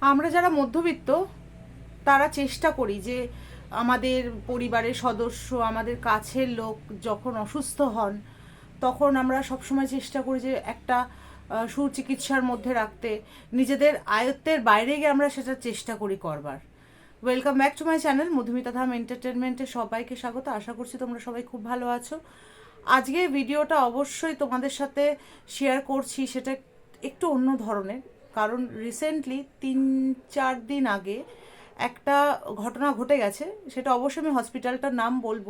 আমরা যারা মধ্যবিত্ত, তারা চেষ্টা করি যে আমাদের পরিবারের সদস্য, আমাদের কাছের লোক যখন অসুস্থ হন, তখন আমরা সবসময় চেষ্টা করি যে একটা সুচিকিৎসার মধ্যে রাখতে। নিজেদের আয়ত্তের বাইরে গিয়ে আমরা সেটা চেষ্টা করি করবার। Welcome back to my channel Madhumita Dham এন্টারটেনমেন্টে সবাইকে স্বাগত। আশা করছি তোমরা সবাই খুব ভালো আছো। আজকে ভিডিওটা অবশ্যই তোমাদের সাথে শেয়ার করছি, সেটা একটু অন্য ধরনের। কারণ রিসেন্টলি তিন চার দিন আগে একটা ঘটনা ঘটে গেছে সেটা অবশ্যই আমি হসপিটালটার নাম বলব।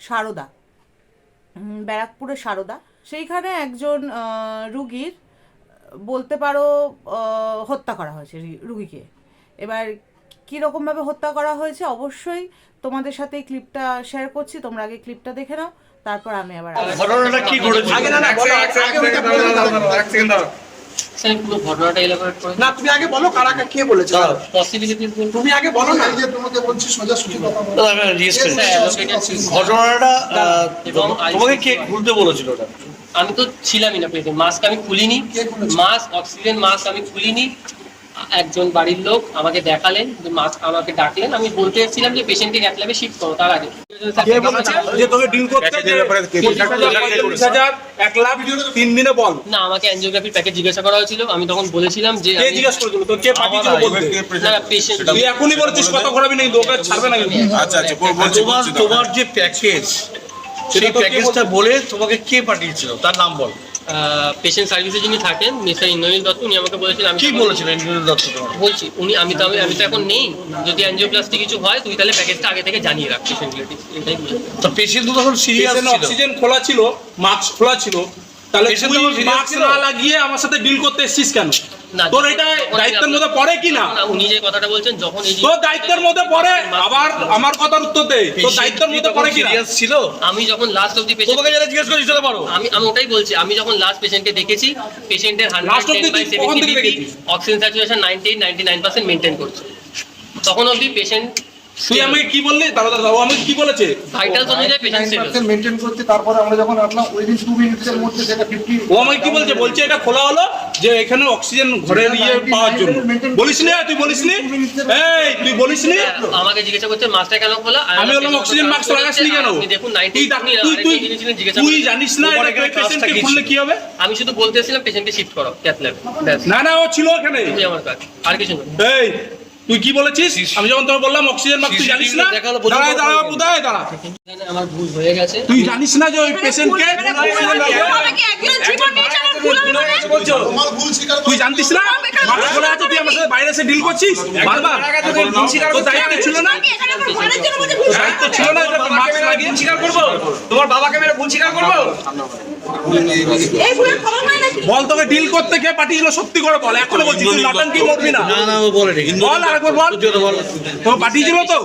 সারদা। উম, ব্যারাকপুরের সারদা। সেইখানে একজন রুগীর বলতে পারো হত্যা করা হয়েছে রুগীকে। এবার কীরকমভাবে হত্যা করা হয়েছে অবশ্যই তোমাদের সাথে এই ক্লিপটা শেয়ার করছি তোমরা আগে ক্লিপটা দেখে নাও তারপর আমি আবার ঘটনাটা কি ঘটেছিল স্যার পুরো ঘটনাটা এলাবোরেট করে না তুমি আগে বলো কারা কে বলেছে। তুমি আগে বলো না। যে তোমাকে বলছি কথা বলো। ঘটনাটা তোমাকে কে খুলতে বলেছিল ওটা? আমি তো ছিলামই না পেটে মাস্ক আমি খুলিনি। মাস্ক অক্সিজেন মাস্ক আমি খুলিনি। একজন বাড়ির লোক আমাকে দেখালেন যে মাস্ক আমাকে ডাকলেন। আমি বলতে এসেছিলাম যে পেশেন্টকে ক্যাথ ল্যাবে শিফট করো তার আগে। যে তোকে ডিল করতে পঁচিশ হাজার পঁয়তাল্লিশ হাজার এক লাখ তিন দিনে বল। না আমাকে অ্যাঞ্জিওগ্রাফির প্যাকেজ জিজ্ঞাসা করা হয়েছিল। আমি তখন বলেছিলাম যে কে আমি- জিজ্ঞাসা করেছিল? তোর কে পাঠিয়েছিল বলতে? না পেশেন্ট তুই এখনই বলেছিস কত ঘোরাবি তোকে ছাড়বে না কিন্তু। আচ্ছা আচ্ছা বলছি তোমার তোমার যে প্যাকেজ সেই সেটা তো কে প্যাকেজটা বলে তোমাকে কে পাঠিয়েছিল? তার নাম বল। পেশেন্ট সার্ভিসে যিনি থাকেন মিস্টার ইন্দ্রনীল দত্ত উনি আমাকে বলেছিলেন আমি কি বলেছিলেন ইন্দ্রনীল দত্ত বলছি উনি আমি তো আমি আমি তো এখন নেই। যদি অ্যাঞ্জিওপ্লাস্টি কিছু হয় তুই তাহলে প্যাকেজটা আগে থেকে জানিয়ে রাখ পেশেন্ট তো পেশেন্ট তো তখন সিরিয়াস ছিল। অক্সিজেন খোলা ছিল মাস্ক খোলা ছিল। তাহলে পেশেন্ট তো মাস্ক না লাগিয়ে আমার সাথে ডিল করতে এসেছিস কেন? তোর এটা দায়িত্বের আমি মধ্যে পড়ে কি না না, উনি যে কথাটা বলছেন যখন তোর দায়িত্বের মধ্যে পড়ে আবার আমার কথার উত্তর দে। তোর দায়িত্বের মধ্যে পড়ে কি ছিল? আমি যখন লাস্ট অবধি পেশেন্ট তোমাকে যারা জিজ্ঞেস করেছিল পারো আমি আমি ওটাই বলছি আমি যখন লাস্ট পেশেন্টকে দেখেছি পেশেন্টের Last হান্ড্রেড অবধি টেন বাই তুই কখন সেভেন্টি থেকে বিপি দেখেছিস? Oxygen saturation ninety eight ninety nine percent maintain করছে। তখন অবধি পেশেন্ট তুই আমাকে কি বললি? দাদা দাদা আমাকে কি বলেছে? ভাইটালস অনুযায়ী পেশেন্ট 99% করতে তারপরে আমরা যখন আসলাম উইদিন টু মিনিটসের মধ্যে সেটা ফিফটি ও আমাকে কি বলছে? বলছে এটা খোলা হলো যে এখানে অক্সিজেন ইয়ে পাওয়ার জন্য। বলিস নি তুই বলিস নি? এই তুই বলিস নি? আমাকে জিজ্ঞাসা করছে মাস্কটা কেন খোলা? আমি বললাম অক্সিজেন মাস্ক লাগাসনি কেন? দেখুন নাইনটি তুই ডাক- তুই তুই তুই জানিস না এটা পেশেন্টকে কি খুললে কি হবে? আমি শুধু বলতে এসেছিলাম পেশেন্টকে শিফট করো ক্যাথ ল্যাবে না না ও ছিল ওখানে। আমার কাজ আর কিছু না। এই তুই কি বলেছিস? আমি যখন তোকে বললাম অক্সিজেন মাস্ক তুই জানিস না? দাঁড়ায় দাঁড়া বুদায় দাঁড়া আমার ভুল হয়ে গেছে। তুই জানিস না যে ওই পেশেন্টকে তোমার ভুল স্বীকার তুই জানতিস না? মাস্ক খোলা আছে তুই আমার সাথে বাইরে এসে ডিল করছিস? বারবার? তোর দায়িত্ব ছিল না? দায়িত্ব ছিল না যে মাস্ক লাগিয়ে স্বীকার করব? তোমার বাবাকে মেরে ভুল স্বীকার করব? বল তোকে ডিল করতে কে পাঠিয়েছিল? সত্যি করে বল। এখনও বলছি তুই নটাঙ্কি মরবি না? না না ও বলেনি বল বল কথা বল। তোকে পাঠিয়েছিল তো?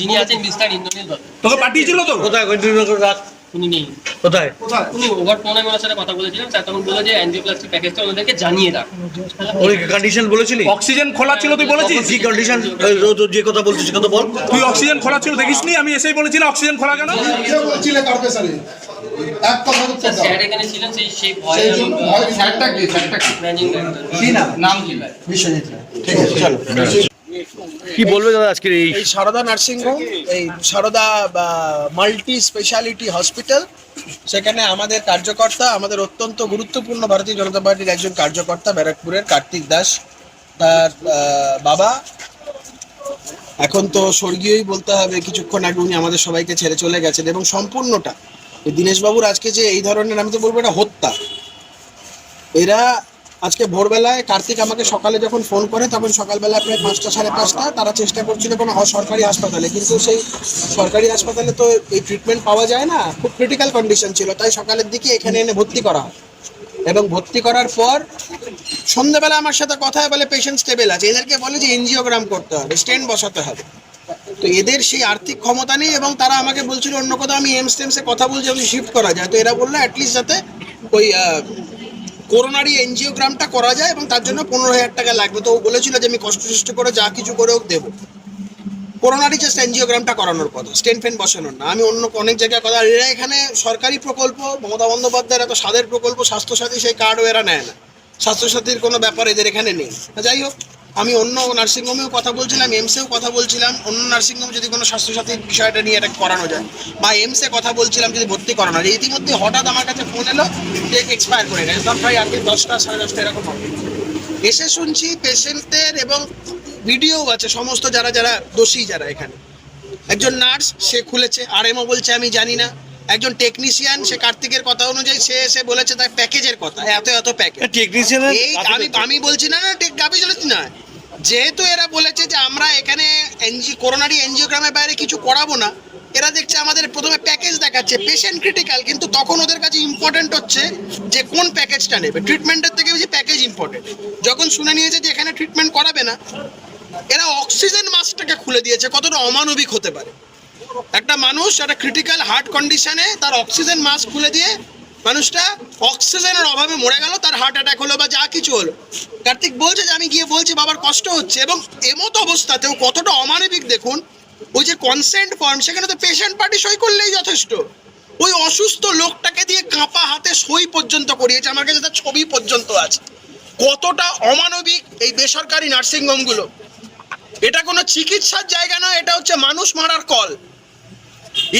যিনি আছেন মিস্টার ইন্দ্রনীল তোকে পাঠিয়েছিল তো? কোথায়? কন্টিনিউ করে রাখ উনি নেই। কোথায়? কোথায়? উনি ওভার ফোনে আমার সাথে কথা বলেছিলাম স্যার তখন বলল যে প্যাকেজটা ওনাদেরকে জানিয়ে রাখ। ওই কন্ডিশন বলেছিলি? অক্সিজেন খোলা ছিল তুই বলেছিস? কি কন্ডিশন যে কথা বলছিস কথা বল। তুই অক্সিজেন খোলা ছিল দেখিসনি? আমি এসেই বলেছিলাম অক্সিজেন খোলা কেন? বলছিলে এক কথা উত্তর দাও স্যার এখানে ছিলেন সেই সেই ভয়ে সেই জন্য ভয় স্যারটা কি? স্যারটা কি? ম্যানেজিং ডাইরেক্টর কি নাম? নাম কি বিশ্বজিৎ রায়। ঠিক আছে চলো। কি বলবে দাদা আজকের এই সারদা নার্সিং হোম এই সারদা মাল্টি স্পেশালিটি হসপিটাল। সেখানে আমাদের কার্যকর্তা আমাদের অত্যন্ত গুরুত্বপূর্ণ ভারতীয় জনতা পার্টির একজন কার্যকর্তা ব্যারাকপুরের কার্তিক দাস। তার আহ, বাবা। এখন তো স্বর্গীয়ই বলতে হবে কিছুক্ষণ আগে উনি আমাদের সবাইকে ছেড়ে চলে গেছেন এবং সম্পূর্ণটা দীনেশবাবুর আজকে যে এই ধরনের, আমি তো বলব এটা হত্যা। এরা আজকে ভোরবেলায় কার্তিক আমাকে সকালে যখন ফোন করে, তখন সকালবেলা প্রায় পাঁচটা, সাড়ে পাঁচটা, তারা চেষ্টা করছিল কোনো সরকারি হাসপাতালে। কিন্তু সেই সরকারি হাসপাতালে তো এই ট্রিটমেন্ট পাওয়া যায় না, খুব ক্রিটিক্যাল কন্ডিশন ছিল। তাই সকালের দিকে এখানে এনে ভর্তি করা হয়। এবং ভর্তি করার পর সন্ধ্যেবেলা আমার সাথে কথা বলে পেশেন্ট স্টেবল আছে। এদেরকে বলে যে এনজিওগ্রাম করতে হবে স্টেন্ট বসাতে হবে। তো এদের সেই আর্থিক ক্ষমতা নেই এবং তারা আমাকে বলছিল অন্য কোথাও আমি এমস টেমসে কথা বলছি আমি শিফট করা যায়। তো এরা বলল অ্যাটলিস্ট যাতে ওই করোনারই করোনারি এনজিওগ্রামটা করা যায় এবং তার জন্য পনেরো হাজার টাকা লাগবে। তো ও বলেছিল যে আমি কষ্ট সৃষ্ট করে যা কিছু করে হোক দেবো। করোনারি জাস্ট এনজিওগ্রামটা করানোর কথা। স্টেন ফেন বসানোর না। আমি অন্য অনেক জায়গায় কথা এরা এখানে সরকারি প্রকল্প, মমতা বন্দ্যোপাধ্যায়ের এত স্বাদের প্রকল্প, স্বাস্থ্যসাথী সেই কার্ডও এরা নেয় না। স্বাস্থ্যসাথীর কোনো ব্যাপার এদের এখানে নেই। যাই হোক আমি অন্য নার্সিংহোমেও কথা বলছিলাম এমসেও কথা বলছিলাম। অন্য নার্সিংহোমে যদি কোনো স্বাস্থ্যসাথীর বিষয়টা নিয়ে এটা করানো যায় বা এমসে কথা বলছিলাম যদি ভর্তি করানো যায় ইতিমধ্যে হঠাৎ আমার কাছে ফোন এলো যে এক্সপায়ার করে গেছে। তখন প্রায় আজকে দশটা সাড়ে দশটা এরকম হবে। এসে শুনছি পেশেন্টদের এবং ভিডিও আছে সমস্ত যারা যারা দোষী যারা এখানে। একজন নার্স সে খুলেছে আর এমও বলছে আমি জানি না। একজন টেকনিশিয়ান সে কার্তিকের কথা অনুযায়ী সে এসে বলেছে তার প্যাকেজের কথা এত এত প্যাকেজ। টেকনিশিয়ানের এই আমি আমি বলছি না না গাবি চলেছি না। যেহেতু এরা বলেছে যে আমরা এখানে এনজি, করোনারি এনজিওগ্রামের বাইরে কিছু করাবো না, এরা দেখছে আমাদের প্রথমে প্যাকেজ দেখাচ্ছে পেশেন্ট ক্রিটিক্যাল কিন্তু তখন ওদের কাছে ইম্পর্টেন্ট হচ্ছে যে কোন প্যাকেজটা নেবে। ট্রিটমেন্টের থেকে বেশি প্যাকেজ ইম্পর্টেন্ট যখন শুনে নিয়েছে যে এখানে ট্রিটমেন্ট করাবে না, এরা অক্সিজেন মাস্কটাকে খুলে দিয়েছে, কতটা অমানবিক হতে পারে। একটা মানুষ একটা ক্রিটিক্যাল হার্ট কন্ডিশনে তার অক্সিজেন মাস্ক খুলে দিয়ে মানুষটা অক্সিজেনের অভাবে মরে গেল, তার হার্ট অ্যাটাক হলো বা যা কিছু হলো। কার্তিক বলছে যে, আমি গিয়ে বলছি, বাবার কষ্ট হচ্ছে। এবং এমতো অবস্থাতেও কতটা অমানবিক দেখুন, ওই যে কনসেন্ট ফর্ম সেখানে তো পেশেন্ট পার্টি সই করলেই যথেষ্ট। ওই অসুস্থ লোকটাকে দিয়ে কাঁপা হাতে সই পর্যন্ত করিয়েছে, আমার কাছে তার ছবি পর্যন্ত আছে। কতটা অমানবিক এই বেসরকারি নার্সিংহোমগুলো। এটা কোনো চিকিৎসার জায়গা নয়, এটা হচ্ছে মানুষ মারার কল।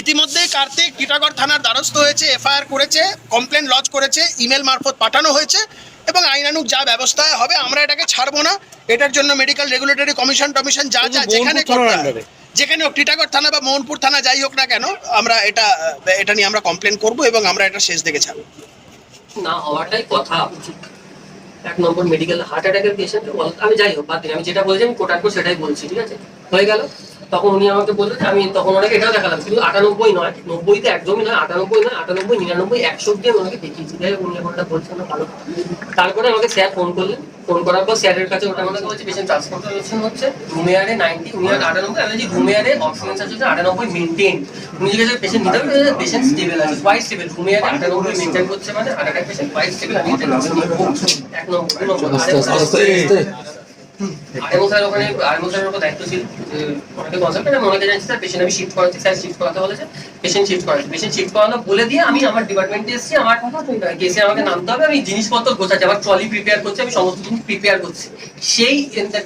ইতিমধ্যে কার্তিক টিটাগড় থানার দ্বারস্থ হয়েছে এফআইআর করেছে কমপ্লেন লজ করেছে ইমেল মারফত পাঠানো হয়েছে এবং আইনানুক যা ব্যবস্থা হবে আমরা এটাকে ছাড়বো না। এটার জন্য মেডিকেল রেগুলেটরি কমিশন টমিশন যা যা যেখানে যেখানে হোক টিটাগড় থানা বা মোহনপুর থানা যাই হোক না কেন আমরা এটা এটা নিয়ে আমরা কমপ্লেন করব এবং আমরা এটা শেষ দিকে ছাড়বো। না হওয়াটাই কথা এক নম্বর মেডিকেল হার্ট অ্যাটাকের পেশেন্ট আমি যাই হোক বাদ আমি যেটা বলছি আমি কোটার পর সেটাই বলছি ঠিক আছে? হয়ে গেল? তখন উনি আমাকে বললেন আমি তখন ওনাকে এটাও দেখালাম শুধু আটানব্বই নয় নব্বইতে একদমই নয় আটানব্বই নয় আটানব্বই নিরানব্বই একশো অব্দি আমি ওনাকে দেখিয়েছি। যাই উনি ওটা বলছেন না ভালো। তারপরে আমাকে স্যার ফোন করলেন। ফোন করার পর স্যারের কাছে ওটা আমাকে বলছে পেশেন্ট ট্রান্সপোর্টেশন হচ্ছে রুমে আরে নাইনটি উনি আর আটানব্বই আমি বলছি রুমে আরে অক্সিজেন স্যাচুরেশন আটানব্বই মেনটেন উনি জিজ্ঞাসা পেশেন্ট নিতে হবে পেশেন্ট স্টেবল আছে কোয়াইট স্টেবল রুমে আরে আটানব্বই মেনটেন করছে মানে আর একটা পেশেন্ট কোয়াইট স্টেবল আমি এক নম্বর স্যার ওখানে আরেকো স্যারের উপর দায়িত্ব ছিল যে ওনাকে কনসাল্টেন্ট আমি ওনাকে জানছি স্যার পেশেন্ট আমি শিফট করাচ্ছি স্যার শিফট করাতে বলেছে পেশেন্ট শিফট করাচ্ছি। পেশেন্ট শিফট করানো বলে দিয়ে আমি আমার ডিপার্টমেন্টে এসেছি আমার কেসে আমাকে নামতে হবে আমি জিনিসপত্র গোছাচ্ছি আমার ট্রলি প্রিপেয়ার করছি আমি সমস্ত জিনিস প্রিপেয়ার করছি। সেই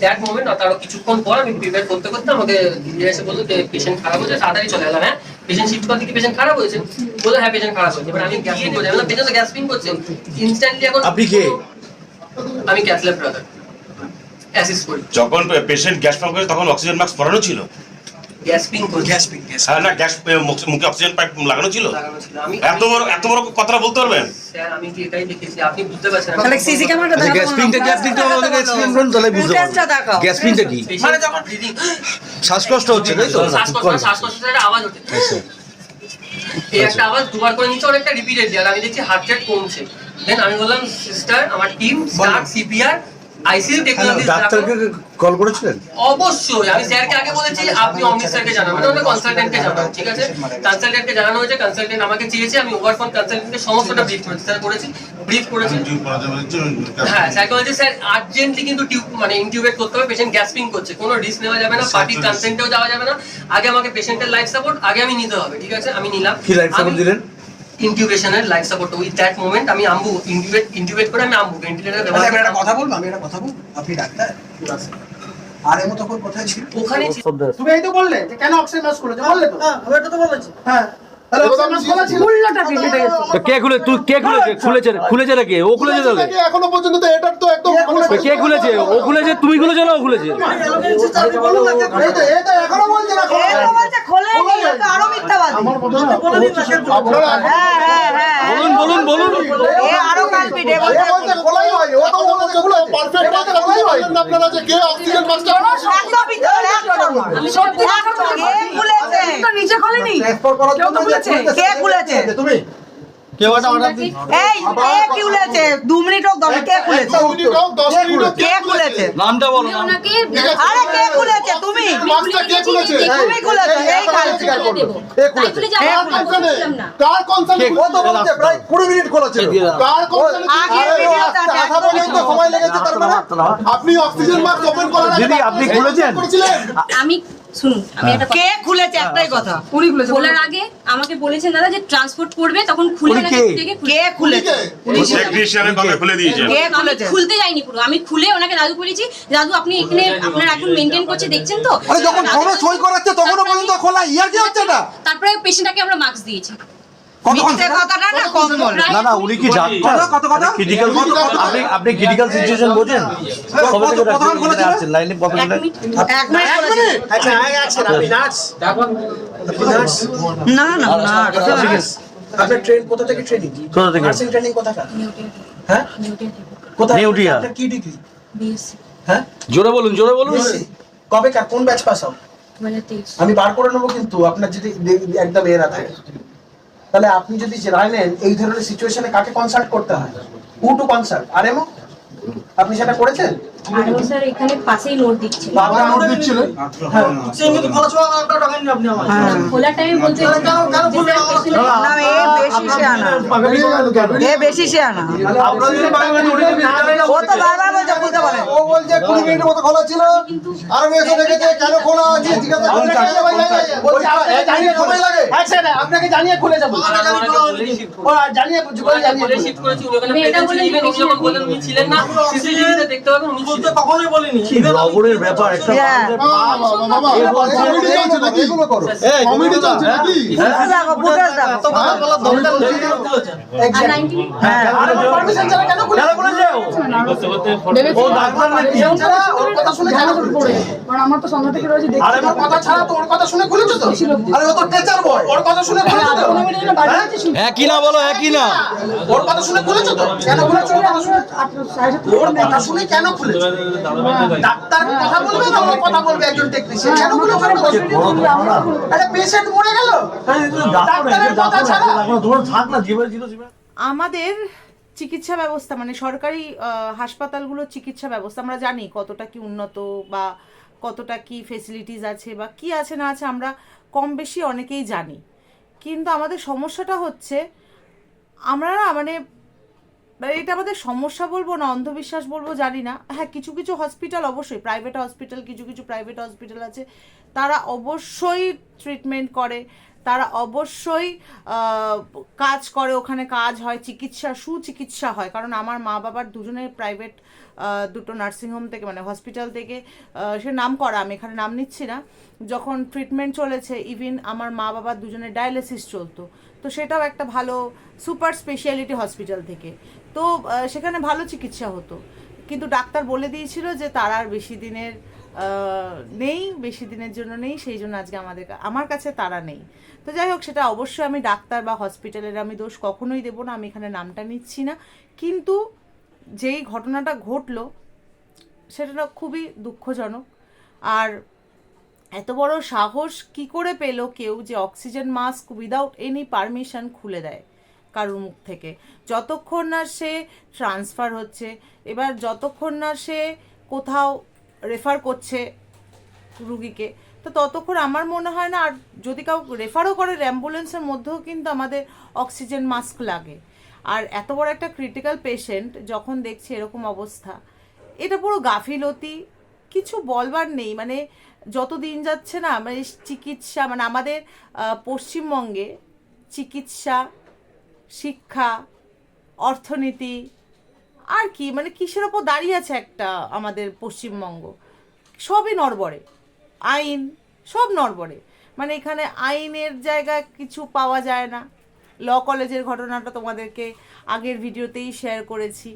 দ্যাট মোমেন্ট তারও কিছুক্ষণ পর আমি প্রিপেয়ার করতে করতে আমাকে এসে বলল যে পেশেন্ট খারাপ হয়েছে তাড়াতাড়ি চলে এলাম হ্যাঁ? পেশেন্ট শিফট করতে কি পেশেন্ট খারাপ হয়েছে? বলে হ্যাঁ পেশেন্ট খারাপ হয়েছে। এবার আমি গ্যাসপিং করছি পেশেন্ট গ্যাস পিং করছে। ইনস্ট্যান্টলি এখন আপনি কে? আমি ক্যাথলেট ব্রাদার অ্যাসিস্ট করি যখন পেশেন্ট গ্যাস পাম্প করেছে তখন অক্সিজেন মাস্ক পরানো ছিল? গ্যাস হ্যাঁ না গ্যাস মুখে অক্সিজেন পাইপ লাগানো ছিল? আমি এত বড় এত বড় কথাটা বলতে পারবেন? স্যার আমি কি এটাই দেখেছি? আপনি বুঝতে পারছেন না। তাহলে সিসি ক্যামেরাটা আচ্ছা দেখাবো করুন তাহলে বুঝতে কি? মানে যখন শ্বাসকষ্ট হচ্ছে তাই তো? শ্বাসকষ্ট শ্বাসকষ্টের একটা আওয়াজ হচ্ছে। এই একটা আওয়াজ দুবার করে নিচ্ছে অনেকটা রিপিটেড আর আমি দেখছি হার্ট রেট কমছে। দেন আমি বললাম সিস্টার আমার team start CPR ICU technology ডাক্তারকে কল করেছিলেন? অবশ্যই। আমি স্যারকে আগে বলেছি আপনি অমিত স্যারকে জানাবেন। ওটা কনসালটেন্টকে জানাবেন ঠিক আছে? কনসালটেন্টকে জানানো হয়েছে কনসালটেন্ট আমাকে চেয়েছে আমি ওভার ফোন কনসালটেন্টকে সমস্তটা ব্রিফ করেছি। স্যার করেছি ব্রিফ করেছি। হ্যাঁ স্যার বলেছে স্যার আর্জেন্টলি কিন্তু টিউব মানে ইনটিউবেট করতে হবে পেশেন্ট গ্যাসপিং করছে। কোনো রিস্ক নেওয়া যাবে না পার্টির কনসেন্টেও যাওয়া যাবে না। আগে আমাকে পেশেন্টের লাইফ সাপোর্ট আগে আমি নিতে হবে ঠিক আছে? আমি নিলাম। কি লাইফ সাপোর্ট দিলেন? ইনটিউবেশনের life support with that moment আমি আমবু ইনটিউবেট ইনটিউবেট করে আমি আমবু ভেন্টিলেটর আচ্ছা আমি একটা কথা বলব আমি একটা কথা বলব। আপনি ডাক্তার? আর এমন তখন কোথায় ছিল? ওখানে তুমি এই তো বললে যে কেন অক্সিজেন মাস্ক খুলেছে বললে তো। হ্যাঁ আমি এটা তো বলেছি হ্যাঁ তাহলে অক্সিজেন মাস্ক খোলা ছিল মূল্যটা কি ফেটে গেছে তো কে খুলে তুই কে খুলেছে? খুলেছে খুলেছে নাকি ও খুলেছে তাহলে? এখনও পর্যন্ত তো এটার তো একদম কে খুলেছে? ও খুলেছে? তুমি খুলেছো না ও খুলেছে? এই তো এই তো এখনও বলছে না খোলা। এ তো বলছে খোলেনি, ও তো আরও মিথ্যাবাদী। আমার কথা না আপনারা হ্যাঁ, হ্যাঁ, হ্যাঁ, হ্যাঁ। বলুন আপনারা যে কে অক্সিজেন খুলেছে। কে খুলেছে? তুমি? কেউ একটা অর্ডার দিন এই, কে খুলেছে? দু মিনিট হোক, দশ মিনিট, কে খুলেছে? দশ মিনিট হোক, দশ মিনিট হোক, কে খুলেছে? নামটা বলো নাম আরে কে খুলেছে? তুমি? মাস্কটা কে খুলেছে তুমি খুলেছো, এই কাল। স্বীকার করবে। এ খুলেছে কার কনসার্নে কার কনসার্নে বলছে প্রায় 20 মিনিট খোলা কার কনসার্নে আগের ভিডিওটা দেখ। সময় লেগেছে তার মানে আপনি অক্সিজেন মাস্ক ওপেন করার আগে আপনি খুলেছেন? আমি শুনুন আমি একটা কে খুলেছে একটাই কথা? উনি খুলেছে বলার আগে আমাকে বলেছেন দাদা যে ট্রান্সপোর্ট করবে তখন খুলে কে? খুলেছে? টেকনিশিয়ানের কবে খুলে দিয়েছে। কে খুলেছে? খুলতে যাইনি পুরো আমি খুলে ওনাকে দাদু বলেছি দাদু আপনি এখানে আপনার এখন মেনটেন করছে দেখছেন তো? আরে যখন ফর্মে সই করাচ্ছে তখনও পর্যন্ত খোলা ইয়ার কি হচ্ছে না তারপরে পেশেন্টটাকে আমরা মাস্ক দিয়েছি। না কম বলে। প্রায়- না না উনি কি ডাক্তার কত? কথা ক্রিটিক্যাল আপনি আপনি ক্রিটিক্যাল সিচুয়েশন বোঝেন? কবে থেকে কত- কতক্ষণ খোলা ছিল? আসছেন? লাইনে কত এক মিনিট। এক মিনিট বলেছে। আগে আছেন আপনি নার্স? নার্স? না না না আপনার ট্রেন কোথা থেকে ট্রেনিং কোথা থেকে? নার্সিং ট্রেনিং কোথাকার? হ্যাঁ? কোথায়? নেউটিয়া। কি ডিগ্রি হ্যাঁ? জোরে বলুন জোরে বলুন? কবে কার কোন ব্যাচ পাস আউট হাজার তেইশ। আমি বার করে নেব কিন্তু আপনার যদি একদম এরা থাকে। তাহলে আপনি যদি জানেন এই ধরনের সিচুয়েশনে কাকে কনসাল্ট করতে হয়? হু টু কনসাল্ট আর এমন? আপনি সেটা করেছেন? আরও স্যার এখানে পাশেই নোট দিচ্ছিল। বাবা নোট দিচ্ছিল? সে কিন্তু খোলা ছোঁয়া একটা টাকা নিন আপনি আমার খোলার টাইমে বলতে কেন- কেন বললেন না। এ বেশি সে আনা। এ বেশি সে আনা। ও তো বারবার বলছে বুঝতে পারে ও বলছে কুড়ি মিনিটের মতো খোলা ছিল। আর আমি এসে দেখেছে কেন খোলা আছে? জিজ্ঞাসা করলে কেন ভাই বলছে, জানিয়ে সময় লাগে। এক সেকেন্ড, আপনাকে জানিয়ে খুলে যাব। ও জানিয়ে জানিয়ে করেছি উনি ওখানে বলে ছিলেন, উনি ছিলেন না। সিসিটিভিতে দেখতে পাবেন উনি বলতে কখনোই বলিনি। ব্যাপার একটা হ্যাঁ। এগুলো করো। কমিটি চলছে নাকি? আর হ্যাঁ ওর কথা শুনে কেন খুলেছে কারণ আমার তো সঙ্গে থেকে রয়েছে আরে ওর কথা ছাড়া তো ওর কথা শুনে খুলেছো তো? আরে ও তো টেচার বয় ওর কথা শুনে খুলেছো তো? হ্যাঁ? একই না বলো একই না। ওর কথা শুনে খুলেছো তো? কেন খুলেছো ওর কথা শুনে? ওর কথা শুনে কেন খুলেছো ডাক্তার কথা বলবে না কথা বলবে একজন টেকনিশিয়ান কেন খুলেছো ওর আরে পেশেন্ট মরে গেল? ডাক্তারের কথা ছাড়া? আমাদের চিকিৎসা ব্যবস্থা মানে সরকারি হাসপাতালগুলোর চিকিৎসা ব্যবস্থা আমরা জানি কতটা কি উন্নত বা কতটা কি ফেসিলিটিস আছে বা কি আছে না আছে আমরা কম বেশি অনেকেই জানি। কিন্তু আমাদের সমস্যাটা হচ্ছে আমরা না মানে মানে এটা আমাদের সমস্যা বলব না, অন্ধবিশ্বাস বলব, জানি না। হ্যাঁ কিছু কিছু হসপিটাল অবশ্যই প্রাইভেট হসপিটাল কিছু কিছু প্রাইভেট হসপিটাল আছে। তারা অবশ্যই ট্রিটমেন্ট করে। তারা অবশ্যই কাজ করে ওখানে কাজ হয়, চিকিৎসা, সুচিকিৎসা হয়। কারণ আমার মা বাবার দুজনের প্রাইভেট দুটো নার্সিংহোম থেকে মানে হসপিটাল থেকে সে নাম করা, আমি এখানে নাম নিচ্ছি না। যখন ট্রিটমেন্ট চলেছে ইভিন আমার মা বাবার দুজনের ডায়ালিসিস চলতো। তো সেটাও একটা ভালো সুপার স্পেশালিটি হসপিটাল থেকে। তো সেখানে ভালো চিকিৎসা হতো। কিন্তু ডাক্তার বলে দিয়েছিল যে তার আর বেশি দিনের নেই, বেশি দিনের জন্য নেই, সেই জন্য আজকে আমাদের আমার কাছে তারা নেই। তো যাই হোক, সেটা অবশ্যই আমি ডাক্তার বা হসপিটালের আমি দোষ কখনোই দেবো না, আমি এখানে নামটা নিচ্ছি না। কিন্তু যেই ঘটনাটা ঘটলো, সেটা খুবই দুঃখজনক। আর এত বড় সাহস কি করে পেল কেউ যে oxygen mask without any permission খুলে দেয় কারোর মুখ থেকে? যতক্ষণ না সে ট্রান্সফার হচ্ছে, এবার যতক্ষণ না সে কোথাও রেফার করছে রুগীকে। তো ততক্ষণ আমার মনে হয় না, আর যদি কাউ রেফারও করে অ্যাম্বুলেন্সের মধ্যেও কিন্তু আমাদের অক্সিজেন মাস্ক লাগে। আর এত বড় একটা ক্রিটিক্যাল পেশেন্ট যখন দেখছি এরকম অবস্থা, এটা পুরো গাফিলতি, কিছু বলবার নেই। মানে যত দিন যাচ্ছে না মানে চিকিৎসা মানে আমাদের পশ্চিমবঙ্গে চিকিৎসা, শিক্ষা, অর্থনীতি আর কি মানে কিসের ওপর দাঁড়িয়ে আছে একটা আমাদের পশ্চিমবঙ্গ? সবই নড়বড়ে। আইন, সব নড়বড়ে। মানে এখানে আইনের জায়গায় কিছু পাওয়া যায় না। ল কলেজের ঘটনাটা তোমাদেরকে আগের ভিডিওতেই শেয়ার করেছি।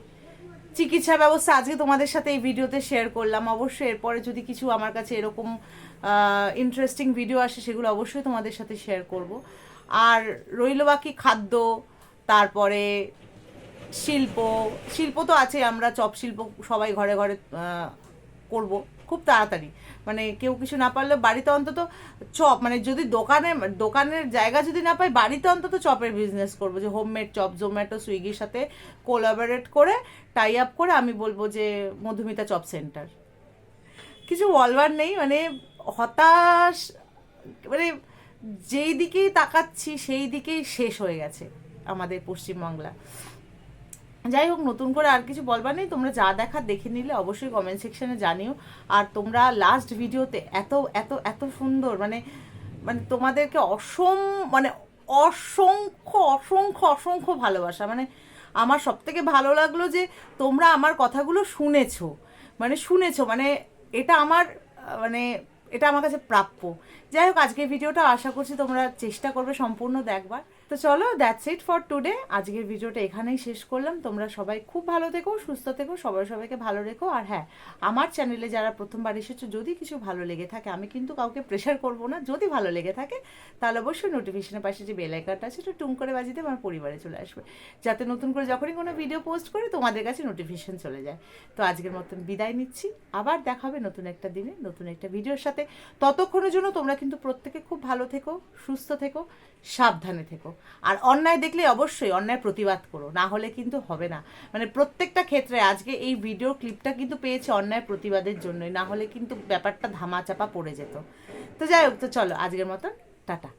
চিকিৎসা ব্যবস্থা আজকে তোমাদের সাথে এই ভিডিওতে শেয়ার করলাম। অবশ্যই এরপরে যদি কিছু আমার কাছে এরকম ইন্টারেস্টিং ভিডিও আসে, সেগুলো অবশ্যই তোমাদের সাথে শেয়ার করব। আর রইল বাকি খাদ্য, তারপরে শিল্প শিল্প তো আছে, আমরা চপ শিল্প সবাই ঘরে ঘরে করব খুব তাড়াতাড়ি। মানে কেউ কিছু না পারলে বাড়িতে অন্তত চপ মানে যদি দোকানে, দোকানের জায়গা যদি না পাই, বাড়িতে অন্তত চপের বিজনেস করব। যে হোমমেড চপ জোম্যাটো সুইগির সাথে কোলাবোরেট করে টাই আপ করে আমি বলব যে মধুমিতা চপ সেন্টার কিছু বলবার নেই মানে হতাশ মানে যেই দিকেই তাকাচ্ছি, সেই দিকেই শেষ হয়ে গেছে আমাদের পশ্চিমবাংলা। যাই হোক, নতুন করে আর কিছু বলবার নেই। তোমরা যা দেখা দেখে নিলে অবশ্যই কমেন্ট সেকশনে জানিও। আর তোমরা লাস্ট ভিডিওতে এত এত এত সুন্দর মানে মানে তোমাদেরকে অসম মানে অসংখ্য অসংখ্য অসংখ্য ভালোবাসা। মানে আমার সব থেকে ভালো লাগল যে তোমরা আমার কথাগুলো শুনেছো। মানে শুনেছো মানে এটা আমার মানে এটা আমার কাছে প্রাপ্য। যাই হোক, আজকের ভিডিওটা আশা করছি তোমরা চেষ্টা করবে সম্পূর্ণ দেখবার। তো চলো দ্যাটস ইট ফর টুডে আজকের ভিডিওটা এখানেই শেষ করলাম। তোমরা সবাই খুব ভালো থেকো, সুস্থ থেকো, সবাই সবাইকে ভালো রেখো। আর হ্যাঁ আমার চ্যানেলে যারা প্রথমবার এসেছ, যদি কিছু ভালো লেগে থাকে, আমি কিন্তু কাউকে প্রেশার করব না। যদি ভালো লেগে থাকে, তাহলে অবশ্যই নোটিফিকেশনের পাশে যে বেল আইকনটা আছে সেটা টুম করে বাজিতে আমার পরিবারে চলে আসবে। যাতে নতুন করে যখনই কোনো ভিডিও পোস্ট করি, তোমাদের কাছে নোটিফিকেশন চলে যায়। তো আজকের মতন বিদায় নিচ্ছি। আবার দেখা হবে নতুন একটা দিনে, নতুন একটা ভিডিওর সাথে। ততক্ষণের জন্য তোমরা কিন্তু প্রত্যেকে খুব ভালো থেকো, সুস্থ থেকো, সাবধানে থেকো। আর অন্যায় দেখলে অবশ্যই অন্যায় প্রতিবাদ করো, না হলে কিন্তু হবে না। মানে প্রত্যেকটা ক্ষেত্রে আজকে এই ভিডিও ক্লিপটা কিন্তু পেয়েছে অন্যায় প্রতিবাদের জন্যই, না হলে কিন্তু ব্যাপারটা ধামাচাপা পড়ে যেত। তো যাই হোক, তো চলো আজকের মতন, টাটা।